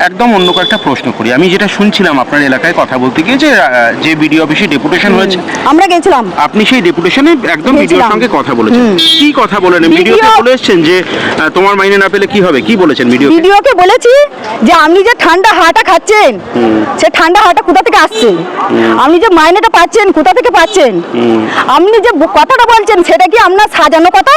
একদম অন্য কয়েকটা প্রশ্ন করি। আমি যেটা শুনছিলাম আপনার এলাকায় কথা বলতে গিয়ে যে যে বিডিও অফিসে ডেপুটেশন হয়েছে। আমরা গেছিলাম। আপনি সেই ডেপুটেশনে একদম গেছিলাম। সঙ্গে কথা বলেছেন। কি কথা বলেন? ভিডিওতে ভিডিও- বলে এসছেন যে তোমার মাইনে না পেলে কি হবে? কি বলেছেন ভিডিও ভিডিওকে বলেছি যে আপনি যে ঠান্ডা হাওয়াটা খাচ্ছেন সে ঠান্ডা হাওয়াটা কোথা থেকে আসছে? আপনি যে মাইনেটা পাচ্ছেন কোথা থেকে পাচ্ছেন? আপনি যে কথাটা বলছেন সেটা কি আপনার সাজানো কথা?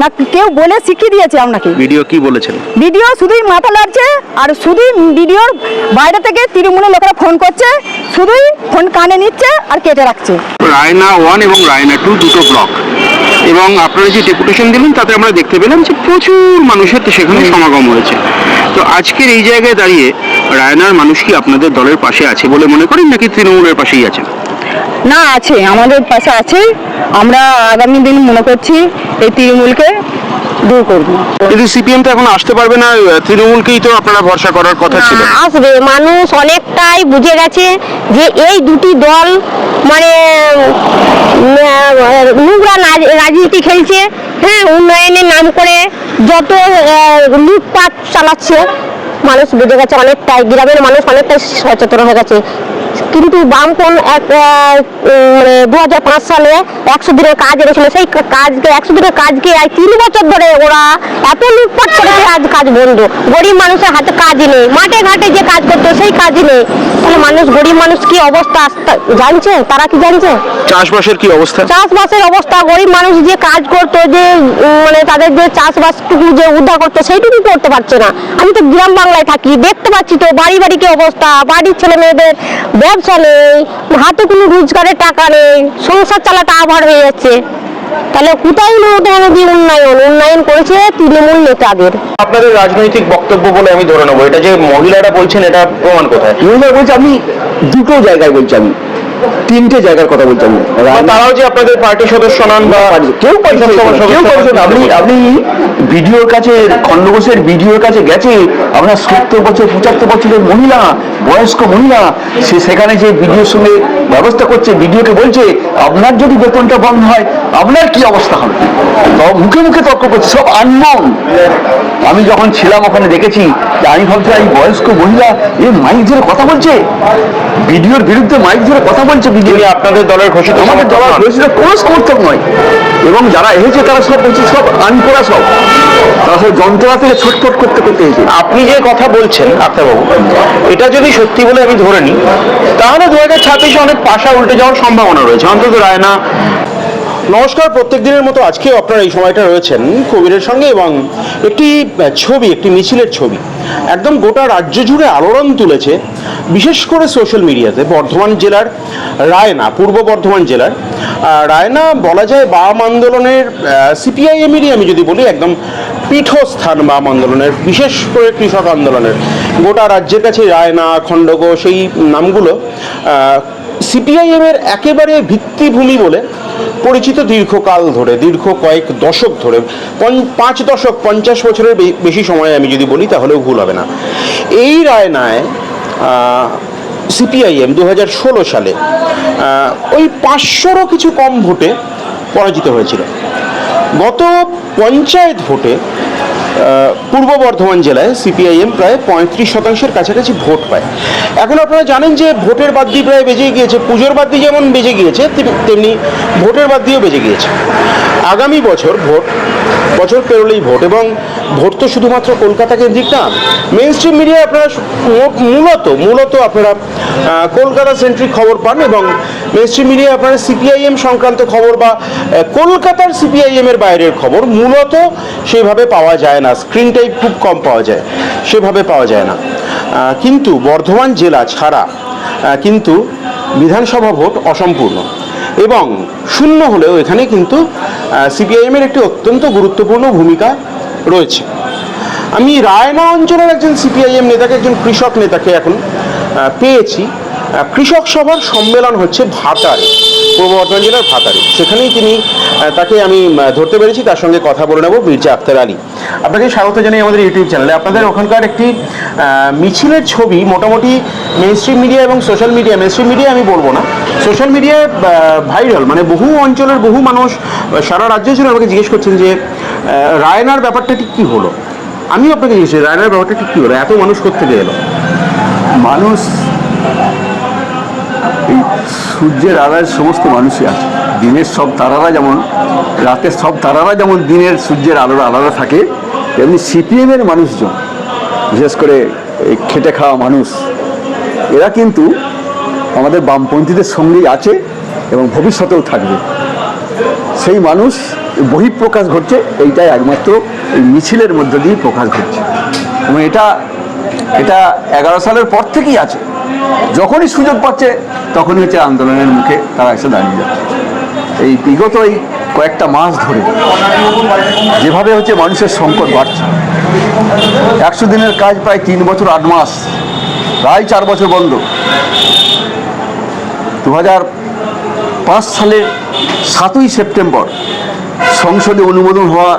না কেউ বলে শিখিয়ে দিয়েছে আপনাকে? ভিডিও কি বলেছেন? ভিডিও শুধুই মাথা লাগছে আর শুধুই ভিডিওর বাইরে থেকে তৃণমূলের লোকেরা ফোন করছে শুধুই ফোন কানে নিচ্ছে আর কেটে রাখছে। রায়না ওয়ান এবং রায়না টু দুটো ব্লক এবং আপনারা যে ডেপুটেশন দিলেন তাতে আমরা দেখতে পেলাম যে প্রচুর মানুষের তো সেখানে সমাগম হয়েছে। তো আজকের এই জায়গায় দাঁড়িয়ে রায়নার মানুষ কি আপনাদের দলের পাশে আছে বলে মনে করেন নাকি তৃণমূলের পাশেই আছেন? না আছে আমাদের পাশে আছে। আমরা আগামী দিন মনে করছি এই তৃণমূলকে দূর করব। কিন্তু সিপিএম তো এখন আসতে পারবে না তৃণমূলকেই তো আপনারা ভরসা করার কথা ছিল। আসবে মানুষ অনেকটাই বুঝে গেছে যে এই দুটি দল মানে নোংরা রাজনীতি খেলছে। হ্যাঁ উন্নয়নের নাম করে যত লুটপাট চালাচ্ছে মানুষ বুঝে গেছে অনেকটাই গ্রামের মানুষ অনেকটাই সচেতন হয়ে গেছে। কিন্তু বামপন এক মানে দু হাজার পাঁচ সালে একশো দিনের কাজ এনেছিল। সেই কাজকে একশো দিনের কাজকে আজ তিন বছর ধরে ওরা এত লুটপাট করেছে আজ কাজ বন্ধ। গরিব মানুষের হাতে কাজ নেই। মাঠে ঘাটে যে কাজ করতো সেই কাজ নেই। তাহলে মানুষ গরিব মানুষ কি অবস্থা? জানছে তারা কি জানছে চাষবাসের কি অবস্থা? চাষবাসের অবস্থা গরিব মানুষ যে কাজ করতো যে মানে তাদের যে চাষবাসটুকু যে উদ্ধার করতো সেইটুকু করতে পারছে না। আমি তো গ্রাম বাংলায় থাকি দেখতে পাচ্ছি তো বাড়ি বাড়ি কি অবস্থা? বাড়ির ছেলে মেয়েদের ব্যবসা নেই হাতে কোনো রোজগারের টাকা নেই। সংসার চালাটা আবার হয়ে যাচ্ছে। তাহলে কোথায় মোটামুটি উন্নয়ন? উন্নয়ন করেছে তৃণমূল নেতাদের আপনাদের রাজনৈতিক বক্তব্য বলে আমি ধরে নেব। এটা যে মহিলারা বলছেন এটা প্রমাণ কোথায়? মহিলা বলছে আমি দুটো জায়গায় বলছি আমি। তিনটে জায়গার কথা বলতে হবে তারাও যে আপনাদের পার্টি সদস্য নন বা কেউ কেউ। আপনি আপনি ভিডিওর কাছে খণ্ডঘোষের ভিডিওর কাছে গেছে আপনার সত্তর বছর পঁচাত্তর বছরের মহিলা বয়স্ক মহিলা সে সেখানে যে ভিডিওর সঙ্গে ব্যবস্থা করছে ভিডিওকে বলছে আপনার যদি বেতনটা বন্ধ হয় আপনার কি অবস্থা হবে? মুখে মুখে তর্ক করছে সব আননোন আমি যখন ছিলাম ওখানে দেখেছি যে আমি ভাবছি এই বয়স্ক মহিলা এ মাইক ধরে কথা বলছে? ভিডিওর বিরুদ্ধে মাইক ধরে কথা বলছে বিডিও। আপনাদের দলের ঘোষিত আমাদের দলের। ঘোষিত কোনো সমর্থক নয়। এবং যারা এসেছে তারা সব বলছে, সব আনকোরা সব। তারা সব যন্ত্রণা থেকে ছটফট করতে করতে এসেছে। আপনি যে কথা বলছেন আক্তারবাবু এটা যদি সত্যি বলে আমি ধরে নিই, তাহলে দু হাজার ছাব্বিশে অনেক পাশা উল্টে যাওয়ার সম্ভাবনা রয়েছে। অন্তত রায়না নমস্কার প্রত্যেক দিনের মতো আজকেও আপনারা এই সময়টা রয়েছেন কবিরের সঙ্গে এবং একটি ছবি, একটি মিছিলের ছবি। একদম গোটা রাজ্য জুড়ে আলোড়ন তুলেছে, বিশেষ করে সোশ্যাল মিডিয়াতে, বর্ধমান জেলার রায়না, পূর্ব বর্ধমান জেলার। রায়না বলা যায় বাম আন্দোলনের সিপিআইএমেরই আমি যদি বলি, একদম পীঠস্থান বাম আন্দোলনের, বিশেষ করে কৃষক আন্দোলনের। গোটা রাজ্যের কাছে রায়না খণ্ডগ সেই নামগুলো সিপিআইএম এর একেবারে ভিত্তিভূমি বলে পরিচিত দীর্ঘকাল ধরে, দীর্ঘ কয়েক দশক ধরে পাঁচ দশক, পঞ্চাশ বছরের বেশি সময় আমি যদি বলি, তাহলেও ভুল হবে না। এই রায়নায় সিপিআইএম দু হাজার ষোলো সালে ওই পাঁচশোরও কিছু কম ভোটে পরাজিত হয়েছিল। গত পঞ্চায়েত ভোটে পূর্ব বর্ধমান জেলায় সিপিআইএম প্রায় পঁয়ত্রিশ শতাংশের কাছাকাছি ভোট পায়। এখন আপনারা জানেন যে ভোটের বাদ দিয়ে প্রায় বেজে গিয়েছে, পুজোর বাদ দিয়ে যেমন বেজে গিয়েছে তেমনি ভোটের বাদ দিয়েও বেজে গিয়েছে। আগামী বছর ভোট বছর পেরোলেই ভোট এবং ভোট তো শুধুমাত্র কলকাতা কেন্দ্রিক না মেন স্ট্রিম মিডিয়ায় আপনারা মূলত মূলত আপনারা কলকাতা সেন্ট্রিক খবর পান এবং মেন স্ট্রিম মিডিয়ায় আপনারা সিপিআইএম সংক্রান্ত খবর বা কলকাতার সিপিআইএম এর বাইরের খবর মূলত সেভাবে পাওয়া যায় না স্ক্রিন টাইপ খুব কম পাওয়া যায়, সেভাবে পাওয়া যায় না। কিন্তু বর্ধমান জেলা ছাড়া কিন্তু বিধানসভা ভোট অসম্পূর্ণ। এবং শূন্য হলেও এখানে কিন্তু সিপিআইএমের একটি অত্যন্ত গুরুত্বপূর্ণ ভূমিকা রয়েছে। আমি রায়না অঞ্চলের একজন সিপিআইএম নেতাকে, একজন কৃষক নেতাকে এখন পেয়েছি। কৃষক সভার সম্মেলন হচ্ছে ভাতারে পূর্ব বর্ধমান জেলার ভাতারে সেখানেই তিনি তাকে আমি ধরতে পেরেছি, তার সঙ্গে কথা বলে নেব মির্জা আক্তার আলী। আপনাকে স্বাগত জানাই আমাদের ইউটিউব চ্যানেলে। আপনাদের ওখানকার একটি মিছিলের ছবি, মোটামুটি মেনস্ট্রিম মিডিয়া এবং সোশ্যাল মিডিয়া মেনস্ট্রিম মিডিয়া আমি বলব না। সোশ্যাল মিডিয়ায় ভাইরাল মানে বহু অঞ্চলের বহু মানুষ সারা রাজ্য জুড়ে আমাকে জিজ্ঞেস করছেন যে রায়নার ব্যাপারটা ঠিক কী হলো? আমি আপনাকে জিজ্ঞেস রায়নার ব্যাপারটা ঠিক কী হলো? এত মানুষ করতে গেলো মানুষ এই সূর্যের আড়ায় সমস্ত মানুষই আছে। দিনের সব তারারা যেমন, রাতের সব তারারা যেমন দিনের সূর্যের আলোর আলাদা থাকে, তেমনি সিপিএমের মানুষজন, বিশেষ করে এই খেটে খাওয়া মানুষ, এরা কিন্তু আমাদের বামপন্থীদের সঙ্গেই আছে এবং ভবিষ্যতেও থাকবে। সেই মানুষ, বহিঃপ্রকাশ ঘটছে, এইটাই একমাত্র এই মিছিলের মধ্য দিয়ে প্রকাশ ঘটছে। এবং এটা এটা এগারো সালের পর থেকেই আছে। যখনই সুযোগ পাচ্ছে, তখনই হচ্ছে আন্দোলনের মুখে তারা এসে দাঁড়িয়ে যাচ্ছে। এই বিগত এই কয়েকটা মাস ধরে যেভাবে হচ্ছে মানুষের সংকট বাড়ছে, একশো দিনের কাজ প্রায় তিন বছর, আট মাস, প্রায় চার বছর বন্ধ। দু হাজার পাঁচ সালের সাতই সেপ্টেম্বর সংসদে অনুমোদন হওয়া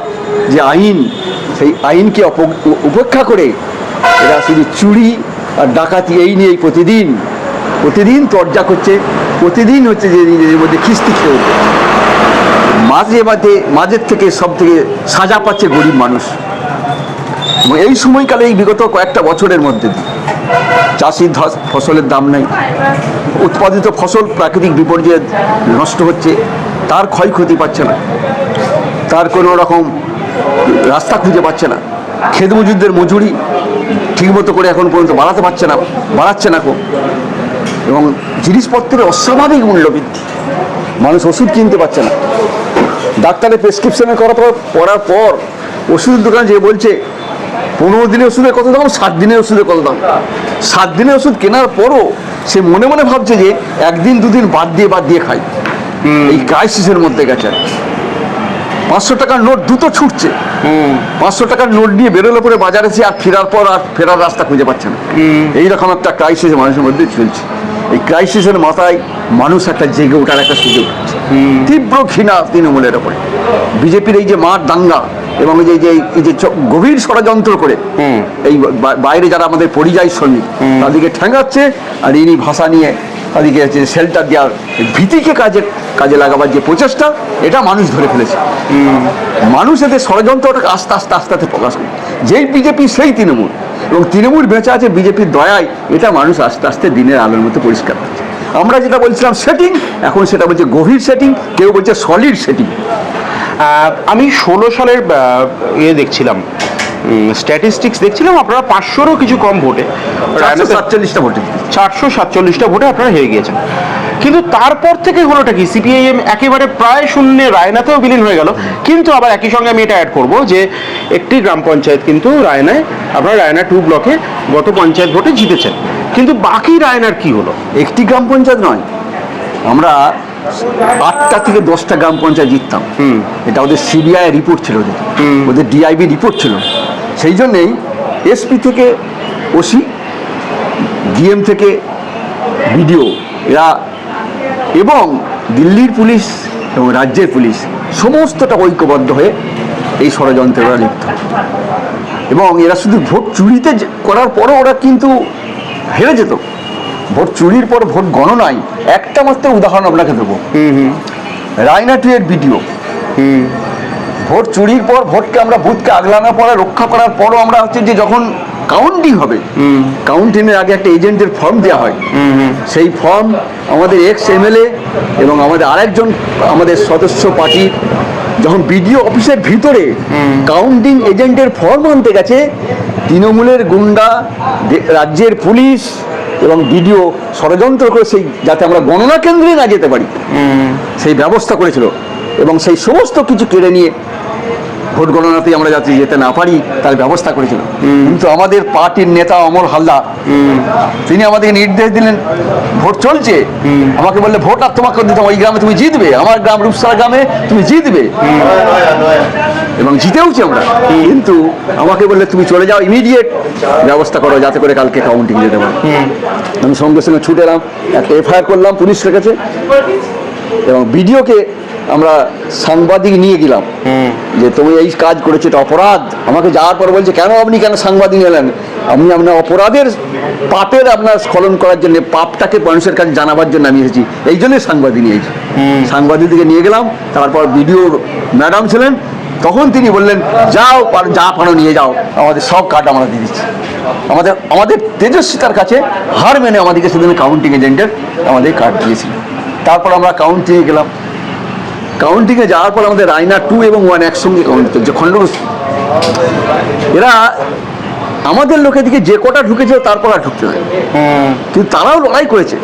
যে আইন, সেই আইনকে উপেক্ষা করে এরা শুধু চুরি আর ডাকাতি এই নিয়েই প্রতিদিন প্রতিদিন তর্জা করছে, প্রতিদিন হচ্ছে যে নিজেদের মধ্যে খিস্তি খেয়ে উঠছে। মাঝে মাঝে, মাঝের থেকে সব থেকে সাজা পাচ্ছে গরিব মানুষ। এই সময়কালে, এই বিগত কয়েকটা বছরের মধ্যে চাষির ফসলের দাম নেই। উৎপাদিত ফসল প্রাকৃতিক বিপর্যয়ে নষ্ট হচ্ছে, তার ক্ষয়ক্ষতি পাচ্ছে না। তার কোনো রকম রাস্তা খুঁজে পাচ্ছে না। খেত মজুরদের মজুরি ঠিকমতো করে এখন পর্যন্ত বাড়াতে পারছে না বাড়াচ্ছে না কো। এবং জিনিসপত্রের অস্বাভাবিক মূল্য বৃদ্ধি। মানুষ ওষুধ কিনতে পারছে না। ডাক্তারের প্রেসক্রিপশনে করার পর পড়ার পর ওষুধের দোকান যে বলছে পনেরো দিনের ওষুধের কত দাম? সাত দিনের ওষুধের কত দাম? সাত দিনের ওষুধ কেনার পরও সে মনে মনে ভাবছে যে একদিন দুদিন বাদ দিয়ে বাদ দিয়ে খাই। এই ক্রাইসিসের মধ্যে গেছে। পাঁচশো টাকার নোট দ্রুত ছুটছে। পাঁচশো টাকার নোট নিয়ে বেরোলে পরে বাজারে সে আর ফেরার পর আর ফেরার রাস্তা খুঁজে পাচ্ছে না। এইরকম একটা ক্রাইসিস মানুষের মধ্যে চলছে। এই ক্রাইসিসের মাথায় মানুষ একটা জেগে ওঠার একটা সুযোগ তীব্র ঘৃণা তৃণমূলের ওপরে। বিজেপির এই যে মাঠ দাঙ্গা এবং এই যে- যে এই যে গভীর ষড়যন্ত্র করে এই বাইরে যারা আমাদের পরিযায়ী শ্রমিক তাদেরকে ঠেঙ্গাচ্ছে আর ইনি ভাষা নিয়ে তাদেরকে শেল্টার দেওয়ার ভীতিকে কাজে কাজে লাগাবার যে প্রচেষ্টা এটা মানুষ ধরে ফেলেছে। মানুষ এদের ষড়যন্ত্রটাকে আস্তে আস্তে আস্তে আস্তে প্রকাশ করে যেই বিজেপি সেই তৃণমূল। এবং তৃণমূল বেঁচে আছে বিজেপির দয়ায় এটা মানুষ আস্তে আস্তে দিনের আলোর মতো পরিষ্কার হচ্ছে আমরা যেটা বলছিলাম সেটিং এখন সেটা বলছে গভীর সেটিং কেউ বলছে সলিড সেটিং আমি ষোলো সালের ইয়ে দেখছিলাম। স্ট্যাটিস্টিক্স দেখছিলাম আপনারা পাঁচশোরও কিছু কম ভোটে। সাতচল্লিশটা ভোটে। চারশো সাতচল্লিশটা ভোটে আপনারা হেরে গিয়েছেন। কিন্তু তারপর থেকে হলোটা কি? সিপিআইএম একেবারে প্রায় শূন্যে রায়নাতেও বিলীন হয়ে গেল। কিন্তু আবার একই সঙ্গে আমি এটা অ্যাড করব যে একটি গ্রাম পঞ্চায়েত কিন্তু রায়নায় আপনারা রায়না টু ব্লকে গত পঞ্চায়েত ভোটে জিতেছেন। কিন্তু বাকি রায়নার কি হলো? একটি গ্রাম পঞ্চায়েত নয়। আমরা আটটা থেকে দশটা গ্রাম পঞ্চায়েত জিততাম। এটা ওদের সিবিআই রিপোর্ট ছিল ওদের। ওদের ডিআইবি রিপোর্ট ছিল। সেই জন্যেই এসপি থেকে ওসি ডিএম থেকে বিডিও এরা এবং দিল্লির পুলিশ এবং রাজ্যের পুলিশ সমস্তটা ঐক্যবদ্ধ হয়ে এই ষড়যন্ত্রে ওরা লিপ্ত। এবং এরা শুধু ভোট চুরিতে করার পরও ওরা কিন্তু হেরে যেত। ভোট চুরির পর ভোট গণনায় একটা মাত্র উদাহরণ আপনাকে দেবো। রায়না টু এর ভিডিও ভোট চুরির পর ভোটকে আমরা বুথকে আগলানোর পরে রক্ষা করার পরও আমরা হচ্ছে যে যখন কাউন্টিং হবে কাউন্টিংয়ের আগে একটা এজেন্টের ফর্ম দেওয়া হয়। সেই ফর্ম আমাদের এক্স এমএলএ এবং আমাদের আরেকজন আমাদের সদস্য পার্টির যখন বিডিও অফিসের ভিতরে কাউন্টিং এজেন্টের ফর্ম আনতে গেছে তৃণমূলের গুন্ডা রাজ্যের পুলিশ এবং বিডিও ষড়যন্ত্র করে সেই যাতে আমরা গণনা কেন্দ্রে না যেতে পারি। সেই ব্যবস্থা করেছিল এবং সেই সমস্ত কিছু কেড়ে নিয়ে ভোট গণনাতে আমরা যাতে যেতে না পারি তার ব্যবস্থা করেছিল। কিন্তু আমাদের পার্টির নেতা অমর হালদার তিনি আমাদেরকে নির্দেশ দিলেন ভোট চলছে। আমাকে বললে ভোট আর তোমাকে দিতে ওই গ্রামে তুমি জিতবে আমার গ্রাম রূপসারা গ্রামে তুমি জিতবে। এবং জিতেওছি আমরা। কিন্তু আমাকে বললে তুমি চলে যাও ইমিডিয়েট ব্যবস্থা করো যাতে করে কালকে কাউন্টিং যেতে পারে। আমি সঙ্গে সঙ্গে ছুটে এলাম একটা এফআইআর করলাম পুলিশের কাছে এবং ভিডিওকে আমরা সাংবাদিক নিয়ে গেলাম। যে তুমি এই কাজ করেছ এটা অপরাধ। আমাকে যাওয়ার পর বলছে কেন আপনি কেন সাংবাদিক এলেন? আপনি আপনার অপরাধের পাপের আপনার স্খলন করার জন্য পাপটাকে মানুষের কাছে জানাবার জন্য আমি এসেছি। এই জন্যই সাংবাদিক নিয়েছি সাংবাদিকদিকে নিয়ে গেলাম তারপর ভিডিও ম্যাডাম ছিলেন তখন তিনি বললেন যাও পার- যা পারো নিয়ে যাও। আমাদের সব কার্ড আমরা দিয়ে দিচ্ছি। আমাদের আমাদের তেজস্বিতার কাছে হার মেনে আমাদেরকে সেদিন কাউন্টিং এজেন্টের আমাদের কার্ড দিয়েছিল। তারপর আমরা কাউন্টিংয়ে গেলাম। কাউন্টিংয়ে যাওয়ার পর আমাদের রায়না টু এবং ওয়ান একসঙ্গে কাউন্ট করছে খণ্ডঘোষ এরা আমাদের লোকের দিকে যে কটা ঢুকেছিল তারপর আর ঢুকতে হয় কিন্তু তারাও লড়াই করেছে।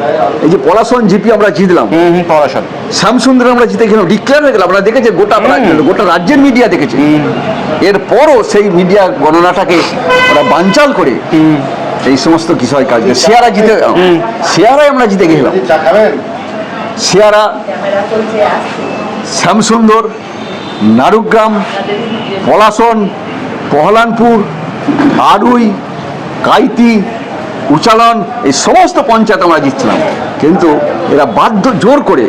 এই যে পলাশন জিপি আমরা জিতলাম হুম শ্যামসুন্দর আমরা জিতে গেলাম। ডিক্লেয়ার হয়ে গেলাম। আপনারা দেখেছেন গোটা গোটা রাজ্যের মিডিয়া দেখেছে। এরপরও সেই মিডিয়া গণনাটাকে ওরা বানচাল করে এই সমস্ত বিষয় কাজ। শেয়ারা জিতে শেয়ারাই আমরা জিতে গেলাম। শেয়ারা শ্যামসুন্দর, নারুগ্রাম, পলাশন, পহলানপুর, আড়ুই, কাইতি, উচালন, এই সমস্ত পঞ্চায়েত আমরা জিতছিলাম। কিন্তু এরা বাধ্য জোর করে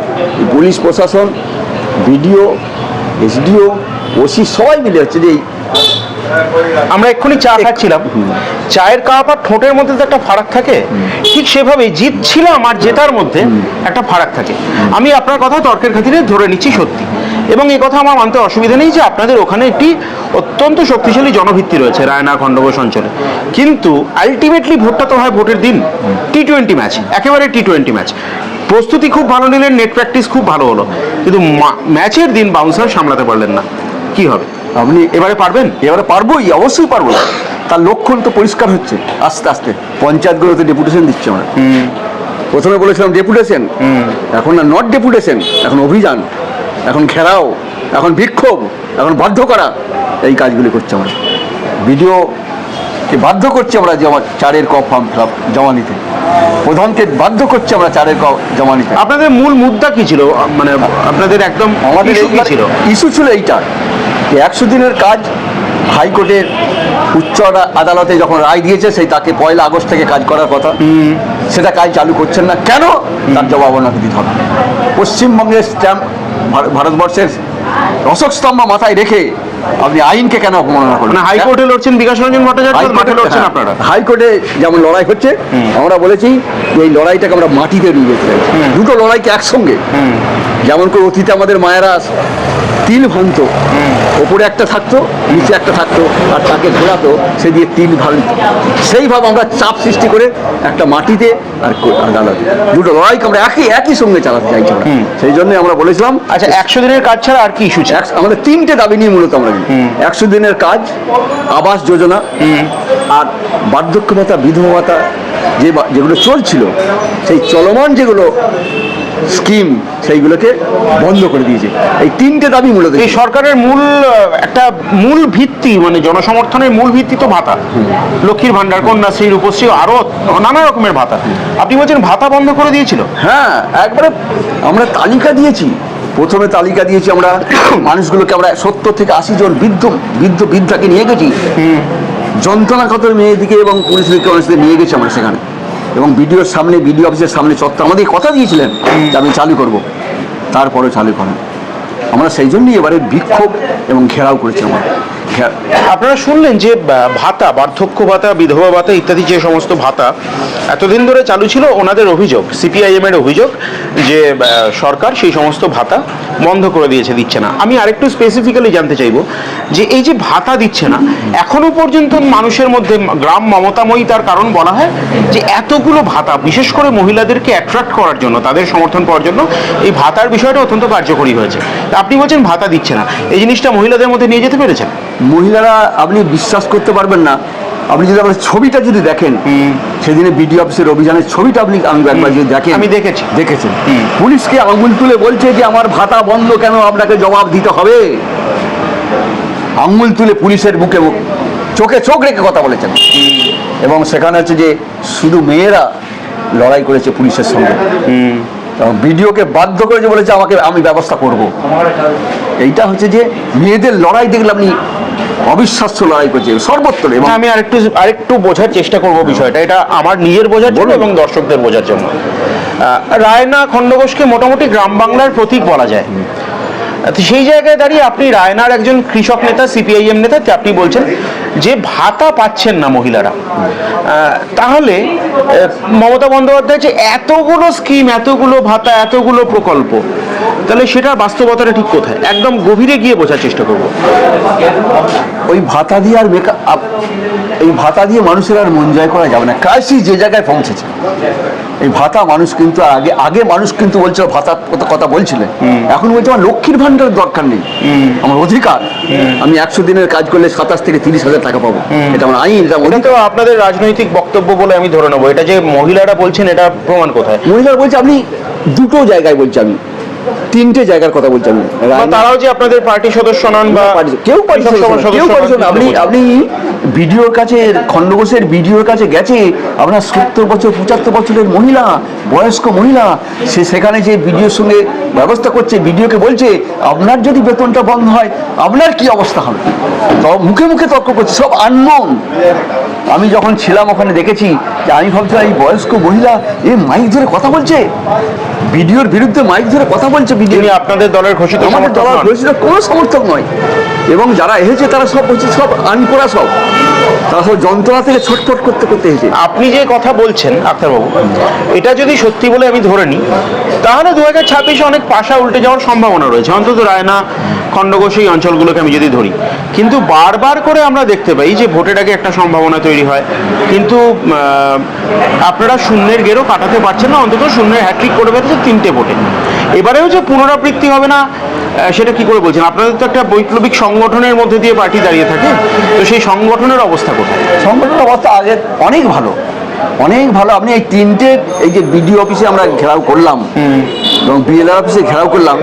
পুলিশ প্রশাসন, বিডিও, এসডিও, ওসি সবাই মিলে হচ্ছে যে আমরা এক্ষুনি চা খাচ্ছিলাম। চায়ের কাপ আর ঠোঁটের মধ্যে তো একটা ফারাক থাকে। ঠিক সেভাবে জিতছিলাম আর জেতার মধ্যে একটা ফারাক থাকে। আমি আপনার কথা তর্কের খাতিরে ধরে নিচ্ছি সত্যি। এবং এই কথা আমার মানতে অসুবিধা নেই যে আপনাদের ওখানে একটি অত্যন্ত শক্তিশালী জনভিত্তি রয়েছে রায়না খণ্ডঘোষ অঞ্চলে কিন্তু আলটিমেটলি ভোটটা তো হয় ভোটের দিন। টি টোয়েন্টি ম্যাচ একেবারে টি টোয়েন্টি ম্যাচ প্রস্তুতি খুব ভালো নিলেন নেট প্র্যাকটিস খুব ভালো হলো। কিন্তু ম্যাচের দিন বাউন্সার সামলাতে পারলেন না। কি হবে? আপনি এবারে পারবেন? এবারে পারবোই অবশ্যই পারব। তার লক্ষণ তো পরিষ্কার হচ্ছে আস্তে আস্তে। পঞ্চায়েতগুলোতে ডেপুটেশন দিচ্ছে আমরা প্রথমে বলেছিলাম ডেপুটেশন এখন না নট ডেপুটেশন এখন অভিযান। এখন ঘেরাও এখন বিক্ষোভ এখন বাধ্য করা। এই কাজগুলি করছে আমরা ভিডিওকে বাধ্য করছি আমরা যে আমার চারের কপ ফর্ম ফিল জমা নিতে। প্রধানকে বাধ্য করছি আমরা চারের কপ জমা নিতে। আপনাদের মূল মুদ্রা কি ছিল? মানে আপনাদের একদম আমাদের ছিল? ইস্যু ছিল এইটা। একশো দিনের কাজ হাইকোর্টের উচ্চ আদালতে যখন রায় দিয়েছে সেই তাকে পয়লা আগস্ট থেকে কাজ করার কথা। সেটা কাজ চালু করছেন না। কেন? তার জবাব ওনাকে দিতে হবে। পশ্চিমবঙ্গের স্ট্যাম্প ভারতবর্ষের অশোক স্তম্ভ মাথায় রেখে আপনি আইনকে কেন অবমাননা করবেন মানে হাইকোর্টে লড়ছেন বিকাশ রঞ্জন ভট্টাচার্য? মাঠে লড়ছেন হ্যাঁ, আপনারা? হাইকোর্টে যেমন লড়াই হচ্ছে আমরা বলেছি এই লড়াইটাকে আমরা মাটিতে নিয়ে যেতে দুটো লড়াইকে একসঙ্গে। যেমন করে অতীতে আমাদের মায়েরা তিল ভাঙত ওপরে একটা থাকতো নিচে একটা থাকতো আর তাকে ঘোরাতো সে দিয়ে তিল ভাঙত সেইভাবে আমরা চাপ সৃষ্টি করে একটা মাটিতে আর আদালতে দুটো লড়াইকে আমরা একই একই সঙ্গে চালাতে চাইছি সেই জন্য আমরা বলেছিলাম আচ্ছা একশো দিনের কাজ ছাড়া আর কি ইস্যু আমাদের তিনটে দাবি নিয়ে মূলত আমরা একশো দিনের কাজ আবাস যোজনা আর বার্ধক্য ভাতা বিধবা ভাতা যে যেগুলো চলছিল সেই চলমান যেগুলো স্কিম সেইগুলোকে বন্ধ করে দিয়েছে। এই তিনটে দাবি মূলত এই সরকারের মূল একটা মূল ভিত্তি মানে জনসমর্থনের মূল ভিত্তি তো ভাতা। লক্ষ্মীর ভান্ডার কন্যাশ্রী রূপশ্রী আরও নানা রকমের ভাতা। আপনি বলছেন ভাতা বন্ধ করে দিয়েছিল? হ্যাঁ একবারে আমরা তালিকা দিয়েছি। প্রথমে তালিকা দিয়েছি আমরা, মানুষগুলোকে আমরা সত্তর থেকে আশি জন বৃদ্ধ বৃদ্ধ বৃদ্ধাকে নিয়ে গেছি। যন্ত্রণা কত মেয়েদিকে এবং পুলিশদেরকে মানুষদের নিয়ে গেছি আমরা সেখানে। এবং বিডিওর সামনে, বিডিও অফিসের সামনে চত্বর আমাদের কথা দিয়েছিলেন যে আমি চালু করব। তারপরে চালু করেন। আমরা সেই জন্যই এবারে বিক্ষোভ এবং ঘেরাও করেছি আমরা। আপনারা শুনলেন যে ভাতা, বার্ধক্য ভাতা, বিধবা ভাতা ইত্যাদি যে সমস্ত ভাতা এতদিন ধরে চালু ছিল, ওনাদের অভিযোগ, সিপিআইএম এর অভিযোগ যে সরকার সেই সমস্ত ভাতা বন্ধ করে দিয়েছে, দিচ্ছে না। আমি আরেকটু স্পেসিফিক্যালি জানতে চাইব যে, এই যে ভাতা দিচ্ছে না, এখনও পর্যন্ত মানুষের মধ্যে গ্রাম মমতাময়ী তার কারণ বলা হয় যে, এতগুলো ভাতা, বিশেষ করে মহিলাদেরকে অ্যাট্রাক্ট করার জন্য, তাদের সমর্থন পাওয়ার জন্য, এই ভাতার বিষয়টা অত্যন্ত কার্যকরী হয়েছে। আপনি বলছেন ভাতা দিচ্ছে না। এই জিনিসটা মহিলাদের মধ্যে নিয়ে যেতে পেরেছেন? মহিলারা আপনি বিশ্বাস করতে পারবেন না। আপনি যদি আপনার ছবিটা যদি দেখেন সেদিনে বিডিও অফিসের অভিযানের ছবিটা আপনি আমি একবার যদি দেখেন আমি দেখেছি। দেখেছেন। পুলিশকে আঙুল তুলে বলছে যে আমার ভাতা বন্ধ কেন? আপনাকে জবাব দিতে হবে। আঙুল তুলে পুলিশের বুকে মুখ চোখে চোখ রেখে কথা বলেছেন। এবং সেখানে হচ্ছে যে শুধু মেয়েরা লড়াই করেছে পুলিশের সঙ্গে। এবং বিডিওকে বাধ্য করেছে বলেছে আমাকে আমি ব্যবস্থা করব। এইটা হচ্ছে যে মেয়েদের লড়াই দেখলে আপনি অবিশ্বাস্য লড়াই করছে সর্বত্র। এবং আমি আরেকটু আরেকটু বোঝার চেষ্টা করব বিষয়টা। এটা আমার নিজের বোঝার জন্য এবং দর্শকদের বোঝার জন্য। রায়না খণ্ডঘোষকে মোটামুটি গ্রাম বাংলার প্রতীক বলা যায়। সেই জায়গায় দাঁড়িয়ে আপনি রায়নার একজন কৃষক নেতা সিপিআইএম নেতা আপনি বলছেন যে ভাতা পাচ্ছেন না মহিলারা তাহলে মমতা বন্দ্যোপাধ্যায় যে এতগুলো স্কিম এতগুলো ভাতা এতগুলো প্রকল্প তাহলে সেটার বাস্তবতাটা ঠিক কোথায়? একদম গভীরে গিয়ে বোঝার চেষ্টা করব। ওই ভাতা দিয়ে আর আপ- এই ভাতা দিয়ে মানুষের আর মন জয় করা যাবে না। ক্রাইসিস যে জায়গায় পৌঁছেছে এই ভাতা মানুষ কিন্তু আগে আগে মানুষ কিন্তু বলছিল ভাতা কথা- বলছিলেন এখন বলছে আমার লক্ষ্মীর ভান্ডারের দরকার নেই। আমার অধিকার। আমি একশো দিনের কাজ করলে সাতাশ থেকে তিরিশ হাজার টাকা পাবো। এটা আমার আইন এটা তো আপনাদের রাজনৈতিক বক্তব্য বলে আমি ধরে নেব। এটা যে মহিলারা বলছেন এটা প্রমাণ কোথায়? মহিলারা বলছে আপনি দুটো জায়গায় বলছি আমি। তিনটে জায়গার কথা বলছি আমি। তারাও যে আপনাদের পার্টি সদস্য নন বা কেউ পার্টি সদস্য কেউ পার্টি। আপনি আপনি ভিডিওর কাছে খণ্ডঘোষের ভিডিওর কাছে গেছে আপনার সত্তর বছর পঁচাত্তর বছরের মহিলা বয়স্ক মহিলা সে সেখানে যে ভিডিওর সঙ্গে ব্যবস্থা করছে ভিডিওকে বলছে আপনার যদি বেতনটা বন্ধ হয় আপনার কি অবস্থা হবে? মুখে মুখে তর্ক করছে সব আননোন আমি যখন ছিলাম ওখানে দেখেছি যে আমি ভাবছিলাম এই বয়স্ক মহিলা এ মাইক ধরে কথা বলছে? ভিডিওর বিরুদ্ধে মাইক ধরে কথা বলছে? ভিডিও বিজেপি আপনাদের দলের ঘোষিত আমাদের দলের ঘোষিত কোনো সমর্থক নয়। এবং যারা এসেছে তারা সব হচ্ছে সব আনকোরা সব। তারা সব যন্ত্রণা থেকে ছটফট করতে করতে এসেছে আপনি যে কথা বলছেন আক্তারবাবু এটা যদি সত্যি বলে আমি ধরে নিই, তাহলে দু হাজার ছাব্বিশে অনেক পাশা উল্টে যাওয়ার সম্ভাবনা রয়েছে। অন্তত রায়না, খণ্ডঘোষ এই অঞ্চলগুলোকে আমি যদি ধরি। কিন্তু বারবার করে আমরা দেখতে পাই যে ভোটের আগে একটা সম্ভাবনা তৈরি হয়। কিন্তু আপনারা শূন্যের গেরও কাটাতে পারছেন না, অন্তত শূন্যের হ্যাট্রিক করে ফেলেছে তিনটে ভোটে। এবারেও যে পুনরাবৃত্তি হবে না সেটা কি করে বলছেন? আপনাদের তো একটা বৈপ্লবিক সংগঠনের মধ্যে দিয়ে পার্টি দাঁড়িয়ে থাকে। তো সেই সংগঠনের অবস্থা কোথায় সংগঠনের অবস্থা আগে অনেক ভালো। অনেক ভালো। আপনি এই তিনটে, এই যে বিডিও অফিসে আমরা ঘেরাও করলাম। এবং বিএলআর অফিসে ঘেরাও করলাম।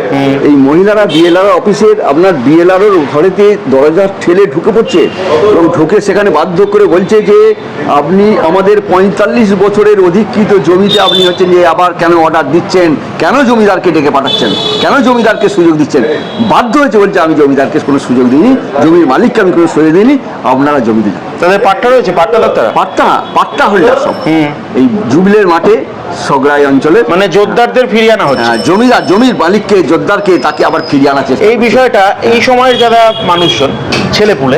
এই মহিলারা বিএলআর অফিসের আপনার বিএলআর ঘরেতে দরজা ঠেলে ঢুকে পড়ছে এবং ঢুকে সেখানে বাধ্য করে বলছে যে আপনি আমাদের পঁয়তাল্লিশ বছরের অধিকৃত জমিতে আপনি হচ্ছেন যে আবার কেন অর্ডার দিচ্ছেন? কেন জমিদারকে ডেকে পাঠাচ্ছেন? কেন জমিদারকে সুযোগ দিচ্ছেন? বাধ্য হয়েছে বলছে আমি জমিদারকে কোনো সুযোগ দিইনি জমির মালিককে আমি কোনো সুযোগ দিইনি আপনারা জমি দিন। তাদের পাট্টা রয়েছে পাট্টা পাট্টা পাট্টা হোল্ডার সব। এই জুবিলের মাঠে সগড়াই অঞ্চলে। মানে জোরদারদের ফিরিয়ে আনা হচ্ছে। জমিদার জমির মালিককে জোরদারকে তাকে আবার ফিরিয়ে আনা চেষ্টা এই বিষয়টা এই সময়ের যারা মানুষজন ছেলে পুলে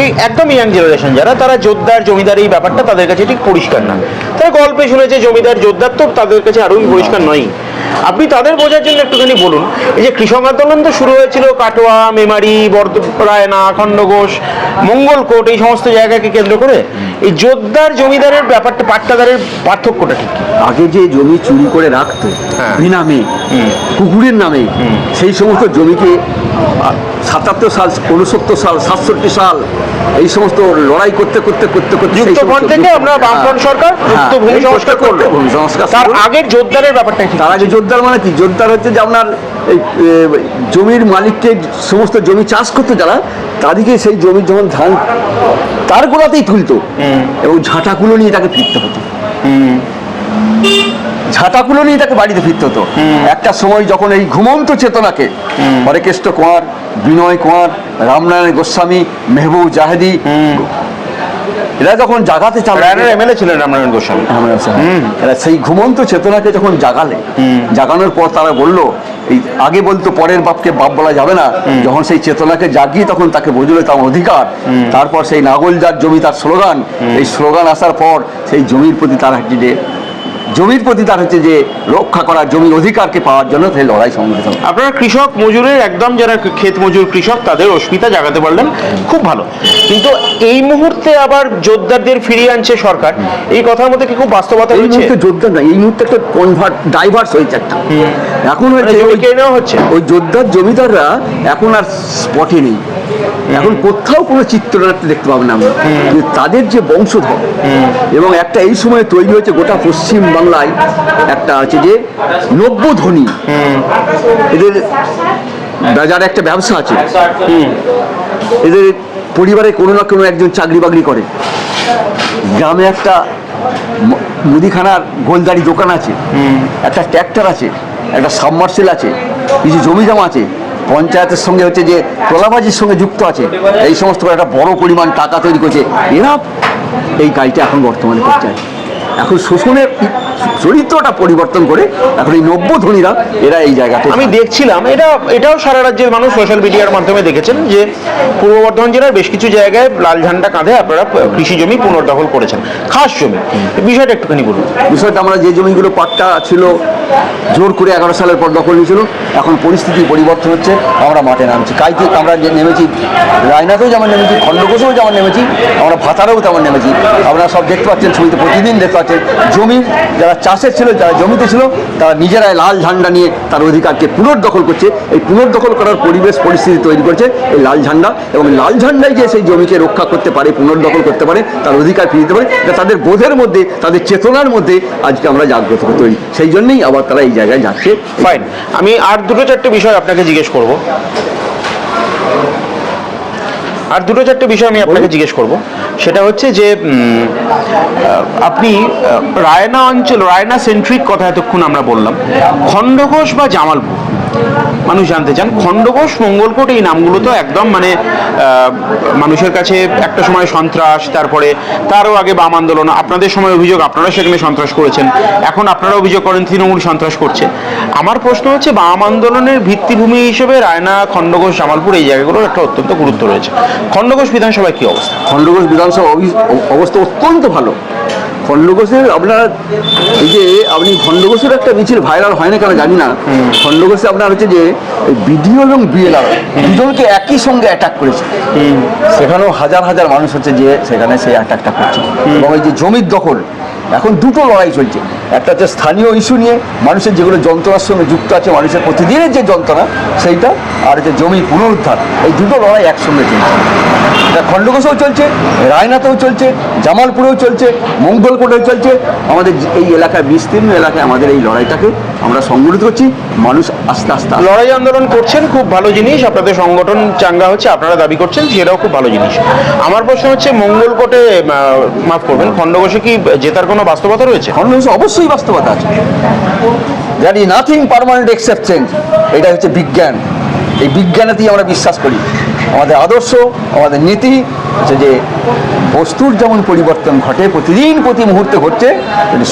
এই একদম ইয়াং জেনারেশন যারা তারা জোরদার জমিদার এই ব্যাপারটা তাদের কাছে ঠিক পরিষ্কার না। তারা গল্পে শুনেছে জমিদার জোরদার তো তাদের কাছে আরোই পরিষ্কার নয় আপনি তাদের বোঝার জন্য একটুখানি বলুন। এই যে কৃষক আন্দোলন তো শুরু হয়েছিল কাটোয়া মেমারি বর্ধরায়না খণ্ডঘোষ মঙ্গলকোট এই সমস্ত জায়গাকে কেন্দ্র করে এই জোরদার জমিদারের ব্যাপারটা পাট্টাদারের পার্থক্যটা ঠিক আগে যে জমি চুরি করে রাখতো নামে বিনামে কুকুরের নামে সেই সমস্ত জমিকে সাতাত্তর সাল উনসত্তর সাল সাতষট্টি সাল এই সমস্ত লড়াই করতে করতে করতে করতে সেই যুক্ত সমস্ত ফ্রন্ট থেকে আমরা বামফ্রন্ট হ্যাঁ, সরকার হ্যাঁ, ভূমি সংস্কার করল। ভূমি সংস্কার তার জোরদারের ব্যাপারটা তার আগে জোরদার মানে কি? জোরদার হচ্ছে যে আপনার এই জমির মালিককে সমস্ত জমি চাষ করতো যারা তাদেরকে সেই জমির যখন ধান তার গোড়াতেই তুলতো এবং ঝাঁটাগুলো নিয়ে তাকে ফিরতে হতো। ঝাঁটাগুলো নিয়ে তাকে বাড়িতে ফিরতে হতো। একটা সময় যখন এই ঘুমন্ত চেতনাকে হরেকৃষ্ণ কুমার বিনয় কুমার রামনারায়ণ গোস্বামী মেহবুব জাহেদি এরা যখন জাগাতে চাল এমএলএ ছিলেন রামনারায়ণ গোস্বামী। এরা সেই ঘুমন্ত চেতনাকে যখন জাগালে জাগানোর পর তারা বলল এই আগে বলতো পরের বাপকে বাপ বলা যাবে না। যখন সেই চেতনাকে জাগিয়ে তখন তাকে বুঝলো তার অধিকার। তারপর সেই নাগল যার জমি তার স্লোগান। এই স্লোগান আসার পর সেই জমির প্রতি তার যে জমির প্রতি তার হচ্ছে যে রক্ষা করা জমির অধিকারকে পাওয়ার জন্য সেই লড়াই সংগঠিত। আপনারা কৃষক মজুরের একদম যারা ক্ষেত মজুর কৃষক তাদের অস্মিতা জাগাতে পারলেন। খুব ভালো। কিন্তু এই মুহূর্তে আবার জোরদারদের ফিরিয়ে আনছে সরকার। এই কথার মধ্যে কি খুব বাস্তবতা এই মুহূর্তে যোদ্ধা না এই মুহূর্তে একটা কনভার্ট ডাইভার্স হয়েছে একটা। এখন মানে ওই- কেড়ে হচ্ছে। ওই যোদ্ধার জমিদাররা এখন আর স্পটে নেই। এখন কোথাও কোনো চিত্রনাট্য দেখতে পাবেন না আমরা। কিন্তু তাদের যে বংশধর এবং একটা এই সময় তৈরি হয়েছে গোটা পশ্চিম বাংলায় একটা আছে যে নব্য ধ্বনি এদের বাজারে একটা ব্যবসা আছে। এদের পরিবারে কোনো না কোনো একজন চাকরি বাকরি করে। গ্রামে একটা মুদিখানার গোলদারি দোকান আছে। একটা ট্র্যাক্টর আছে একটা সাবমার্সেল আছে কিছু জমি জমা আছে। পঞ্চায়েতের সঙ্গে হচ্ছে যে তোলাবাজির সঙ্গে যুক্ত আছে, এই সমস্ত একটা বড় পরিমাণ টাকা তৈরি করছে। এরা এই কাজটা এখন বর্তমানে করছে এখন শোষণের চরিত্রটা পরিবর্তন করে এখন এই নব্য ধনীরা এরা এই জায়গাতে আমি দেখছিলাম এটা এটাও সারা রাজ্যের মানুষ সোশ্যাল মিডিয়ার মাধ্যমে দেখেছেন যে পূর্ব বর্ধমান জেলার বেশ কিছু জায়গায় লাল ঝান্ডা কাঁধে আপনারা কৃষি জমি পুনর্দখল করেছেন। খাস জমি। বিষয়টা একটুখানি বলুন। বিষয়টা আমরা যে জমিগুলো পাট্টা ছিল জোর করে এগারো সালের পর দখল নিয়েছিল এখন পরিস্থিতি পরিবর্তন হচ্ছে আমরা মাঠে নামছি। কাইতে আমরা যে নেমেছি রায়নাতেও যেমন নেমেছি খণ্ডঘোষেও যেমন নেমেছি আমরা ভাতারেও তেমন নেমেছি। আপনারা সব দেখতে পাচ্ছেন ছবিতে প্রতিদিন দেখতে পাচ্ছেন জমির যারা চাষের ছিল, যারা জমিতে ছিল, তারা নিজেরাই লাল ঝান্ডা নিয়ে তার অধিকারকে পুনর্দখল করছে। এই পুনর্দখল করার পরিবেশ পরিস্থিতি তৈরি করছে এই লাল ঝান্ডা এবং লাল ঝান্ডাই যে সেই জমিকে রক্ষা করতে পারে, পুনর্দখল করতে পারে, তার অধিকার ফিরে দিতে পারে। তাদের বোধের মধ্যে, তাদের চেতনার মধ্যে আজকে আমরা জাগ্রত তৈরি সেই জন্যই আবার তারা এই জায়গায় যাচ্ছে। ফাইন আমি আর দুটো চারটে বিষয় আপনাকে জিজ্ঞেস করব। আর দুটো চারটে বিষয় আমি আপনাকে জিজ্ঞেস করব। সেটা হচ্ছে যে আপনি রায়না অঞ্চল রায়না সেন্ট্রিক কথা এতক্ষণ আমরা বললাম। খণ্ডঘোষ বা জামালপুর? মানুষ জানতে চান। খণ্ডঘোষ, মঙ্গলকোট, এই নামগুলো তো একদম মানে মানুষের কাছে একটা সময় সন্ত্রাস, তারপরে তারও আগে বাম আন্দোলন, আপনাদের সময় অভিযোগ, আপনারা সেখানে সন্ত্রাস করেছেন। এখন আপনারা অভিযোগ করেন, তৃণমূল সন্ত্রাস করছে। আমার প্রশ্ন হচ্ছে, বাম আন্দোলনের ভিত্তিভূমি হিসেবে রায়না, খণ্ডঘোষ, জামালপুর এই জায়গাগুলোর একটা অত্যন্ত গুরুত্ব রয়েছে। খণ্ডঘোষ বিধানসভায় কি অবস্থা? খণ্ডঘোষ বিধানসভা অবস্থা অত্যন্ত ভালো। খণ্ডঘোষের আপনার এই যে আপনি খণ্ডঘোষের একটা মিছিল ভাইরাল হয় না কেন জানি না। খণ্ডঘোষে আপনার হচ্ছে যে বিডিও এবং বিএলআর দুজনকে একই সঙ্গে অ্যাটাক করেছে। সেখানেও হাজার হাজার মানুষ হচ্ছে যে সেখানে সেই অ্যাটাকটা করছে। এবং এই যে জমির দখল এখন দুটো লড়াই চলছে। একটা হচ্ছে স্থানীয় ইস্যু নিয়ে মানুষের যেগুলো যন্ত্রণার সঙ্গে যুক্ত আছে মানুষের প্রতিদিনের যে যন্ত্রণা সেইটা আর হচ্ছে জমি পুনরুদ্ধার। এই দুটো লড়াই একসঙ্গে চলছে। এটা খণ্ডঘোষেও চলছে রায়নাতেও চলছে জামালপুরেও চলছে মঙ্গলকোটেও চলছে। আমাদের এই এলাকায় বিস্তীর্ণ এলাকায় আমাদের এই লড়াইটাকে আমরা সংগঠিত করছি। মানুষ আস্তে আস্তে লড়াই আন্দোলন করছেন খুব ভালো জিনিস। আপনাদের সংগঠন চাঙ্গা হচ্ছে আপনারা দাবি করছেন সেটাও খুব ভালো জিনিস। আমার প্রশ্ন হচ্ছে মঙ্গলকোটে মাফ করবেন খণ্ডঘোষে কি জেতার কোনো বাস্তবতা রয়েছে? খণ্ডঘোষে অবশ্যই বাস্তবতা আছে। That is nothing permanent except change এটা হচ্ছে বিজ্ঞান। এই বিজ্ঞানেতেই আমরা বিশ্বাস করি। আমাদের আদর্শ, আমাদের নীতি, হচ্ছে যে বস্তুর যেমন পরিবর্তন ঘটে, প্রতিদিন প্রতি মুহূর্তে ঘটছে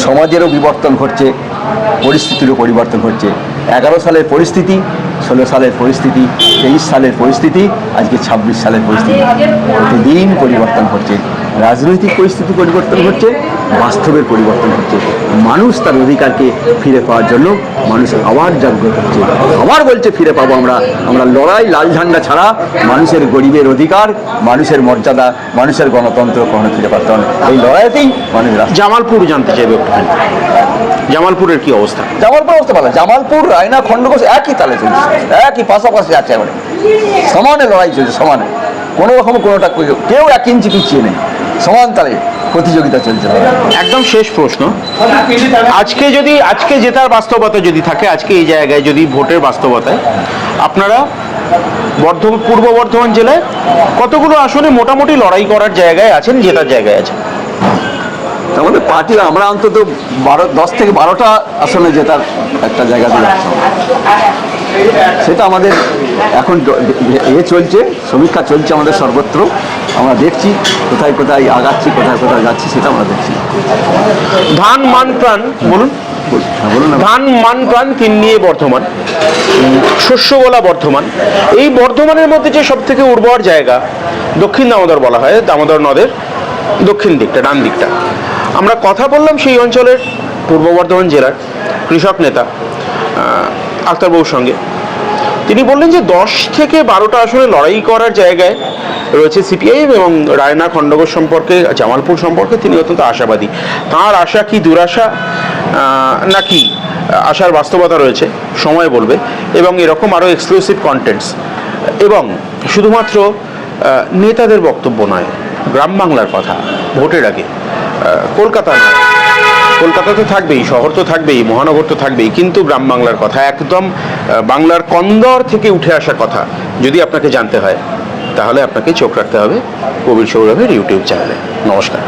সমাজেরও বিবর্তন ঘটছে, পরিস্থিতিরও পরিবর্তন ঘটছে। এগারো সালের পরিস্থিতি, ষোলো সালের পরিস্থিতি, তেইশ সালের পরিস্থিতি, আজকে ছাব্বিশ সালের পরিস্থিতি। প্রতিদিন পরিবর্তন ঘটছে। রাজনৈতিক পরিস্থিতি পরিবর্তন হচ্ছে বাস্তবের পরিবর্তন হচ্ছে। মানুষ তার অধিকারকে ফিরে পাওয়ার জন্য মানুষ আবার জাগ্রত হচ্ছে। আবার বলছে ফিরে পাবো আমরা। আমরা লড়াই লাল ঝান্ডা ছাড়া মানুষের গরিবের অধিকার মানুষের মর্যাদা মানুষের গণতন্ত্র কখনো ফিরে পারতে না। এই লড়াইতেই মানুষ জামালপুর জানতে চাইবে একটুখানি। জামালপুরের কি অবস্থা? জামালপুর অবস্থা ভালো। জামালপুর রায়না খণ্ডঘোষ একই তালে চলছে। একই পাশাপাশি আছে এবারে সমানে লড়াই চলছে সমানে। কোনো রকম কোনোটা কেউ এক ইঞ্চি পিছিয়ে নেই। সমান তালে। প্রতিযোগিতা চলছে। একদম শেষ প্রশ্ন। আজকে যদি আজকে জেতার বাস্তবতা যদি থাকে আজকে এই জায়গায় যদি ভোটের বাস্তবতায় আপনারা বর্ধমান পূর্ব বর্ধমান জেলায় কতগুলো আসনে মোটামুটি লড়াই করার জায়গায় আছেন জেতার জায়গায় আছেন? আমাদের পার্টি আমরা অন্তত বারো দশ থেকে বারোটা আসনে জেতার একটা জায়গা দিয়ে সেটা আমাদের এখন এ চলছে সমীক্ষা চলছে আমাদের সর্বত্র। আমরা দেখছি কোথায় কোথায় আগাচ্ছি কোথায় কোথায় যাচ্ছি সেটা আমরা দেখছি। ধান মান প্রাণ বলুন। হ্যাঁ, বলুন ধান মান প্রাণ তিন নিয়ে বর্ধমান। শস্য শস্যগোলা বর্ধমান। এই বর্ধমানের মধ্যে যে সব থেকে উর্বর জায়গা দক্ষিণ দামোদর বলা হয় দামোদর নদের দক্ষিণ দিকটা ডান দিকটা। আমরা কথা বললাম সেই অঞ্চলের পূর্ব বর্ধমান জেলার কৃষক নেতা আহ, আখতারবাবুর সঙ্গে। তিনি বললেন যে দশ থেকে বারোটা আসলে লড়াই করার জায়গায় রয়েছে সিপিআইএম এবং রায়না খণ্ডঘোষ সম্পর্কে জামালপুর সম্পর্কে তিনি অত্যন্ত আশাবাদী। তাঁর আশা কি দুরাশা? নাকি আশার বাস্তবতা রয়েছে? সময় বলবে। এবং এরকম আরও এক্সক্লুসিভ কন্টেন্টস এবং শুধুমাত্র নেতাদের বক্তব্য নয় গ্রাম বাংলার কথা ভোটের আগে কলকাতা নয় কলকাতা তো থাকবেই, শহর তো থাকবেই, মহানগর তো থাকবেই, কিন্তু গ্রাম বাংলার কথা একদম বাংলার কন্দর থেকে উঠে আসা কথা যদি আপনাকে জানতে হয়, তাহলে আপনাকে চোখ রাখতে হবে কবির সৌরভের ইউটিউব চ্যানেলে। নমস্কার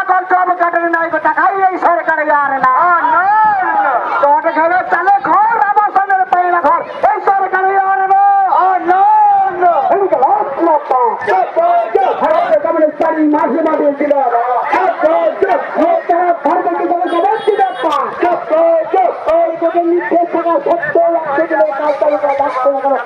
ঘর আমার সাথে ঘর এই সরকারি আর না আর না তোর ঘরে চালে ঘর আমার সামনে পাই না ঘর এই সরকারি আর না এদিকে লাভ লাভটা ভারতের কমিউনিস্ট মাঝে মাঝে ছিল ভারতের কমিউনিস্ট ছিল নির্দেশ থাকা সত্তর লাখ থেকে কাজ তালিকা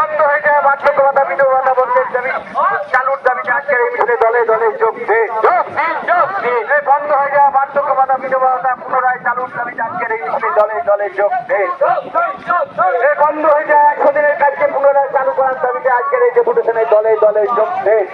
বন্ধ হয়ে যায় বার্ধক্য ভাতা বিধবা ভাতা বন্ধের দাবি চালুর দাবিতে আজকের এই মিছিলে দলে দলে যোগ দে, যোগ যোগ বন্ধ হয়ে যায় বার্ধক্য ভাতা বিধবা ভাতা পুনরায় চালুর দাবিতে আজকের এই মিছিলে দলে দলে যোগ এ বন্ধ হয়ে যায়, একশো দিনের কাজকে পুনরায় চালু করার দাবিতে আজকের এই ডেপুটেশনে দলে দলে যোগ দিন